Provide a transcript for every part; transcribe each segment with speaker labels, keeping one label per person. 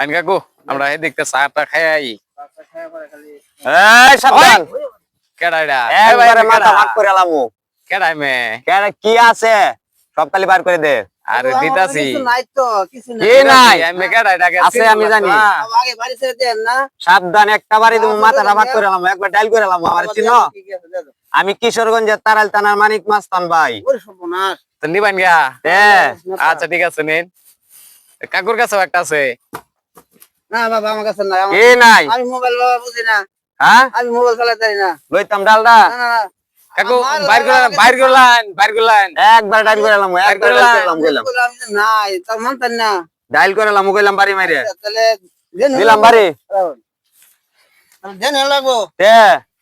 Speaker 1: আইন কাকু আমরা এই দেখতে চাটা খাই
Speaker 2: সাবধান।
Speaker 1: কেডাইডা
Speaker 2: একবারে মাথা ভাগ করে এলামু
Speaker 1: কেডাই মে?
Speaker 2: কি আছে? সব খালি বার করে দে।
Speaker 1: আরে দিতাছি।
Speaker 3: নাই তো কিছু
Speaker 2: কি নাই?
Speaker 1: আমি
Speaker 2: আছে আমি জানি।
Speaker 3: আগে বাড়ি ছেড়ে দেন না।
Speaker 2: সাবধান একটা বাড়ি তুমি মাথাটা ভাগ করে এলাম একবার ডাইল করে এলাম আমার চিনো? আমি কিশোরগঞ্জের তারাল থানার মানিক মাস্তান ভাই।
Speaker 3: ওরে সর্বনাশ।
Speaker 1: তো নিবান গা?
Speaker 2: দে
Speaker 1: আচ্ছা ঠিক আছে নিন। কাকুর কাছেও একটা আছে।
Speaker 3: না বাবা আমার কাছে নাই আমি মোবাইল বাবা বুঝি না।
Speaker 2: হ্যাঁ?
Speaker 3: আমি মোবাইল চালাতে পারি না।
Speaker 2: লইতাম ডালডা।
Speaker 3: না না না।
Speaker 1: কাকু
Speaker 3: আমার
Speaker 1: বাইর করলেন বাইর করলেন বাইর করলেন
Speaker 2: একবার ডাইল করে এলাম একবার
Speaker 1: করে
Speaker 2: ডাইল
Speaker 1: এলাম।
Speaker 2: করে এলাম কইলাম
Speaker 3: আমি তো নাই তার না।
Speaker 2: ডাইল করে এলাম কইলাম বাড়ি মাইরে।
Speaker 3: তাহলে
Speaker 2: দিলাম বাড়ি।
Speaker 3: দেন লাগবো
Speaker 2: দে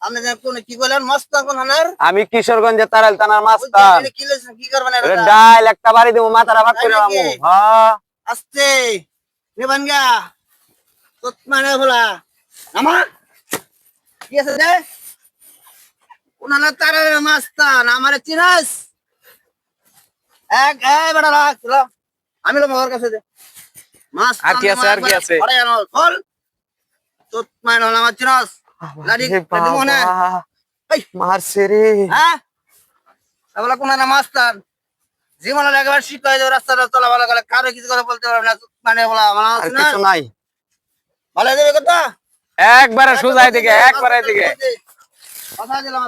Speaker 3: আপনি যেন কি বলেন মস্ত কোন
Speaker 2: আমি কিশোরগঞ্জের তারাল এটা
Speaker 3: এটা?
Speaker 2: ডাইল একটা বাড়ি দেবো মাথাটা ভাগ করে হ্যাঁ।
Speaker 3: আস্তে মানে ভোলা। আমার কি আছে দে উনালা তারা মাস্তান আমারে চিনাস? এক এই বেটা রাখ চলো। আমি লোক আমার কাছে দে। মাস্তান
Speaker 1: আর কি আছে, আর কি আছে?
Speaker 3: ঘরে আনো খোল। তোত মানে হলো আমার চিনাস। লাডি মনে? এই।
Speaker 2: মারছে রে।
Speaker 3: হ্যাঁ? তাহলে কোন মাস্তান? জীবনে একবার শিক্ষা হয়ে যাবে রাস্তাটা চলা ভালো করে। কারও কিছু কথা বলতে পারবে না মানে বলা আমার
Speaker 2: কিছু নাই।
Speaker 3: ভালো যাবে কথা?
Speaker 1: একবারে সোজা দিকে একবারে দিকে
Speaker 3: কথা দিলাম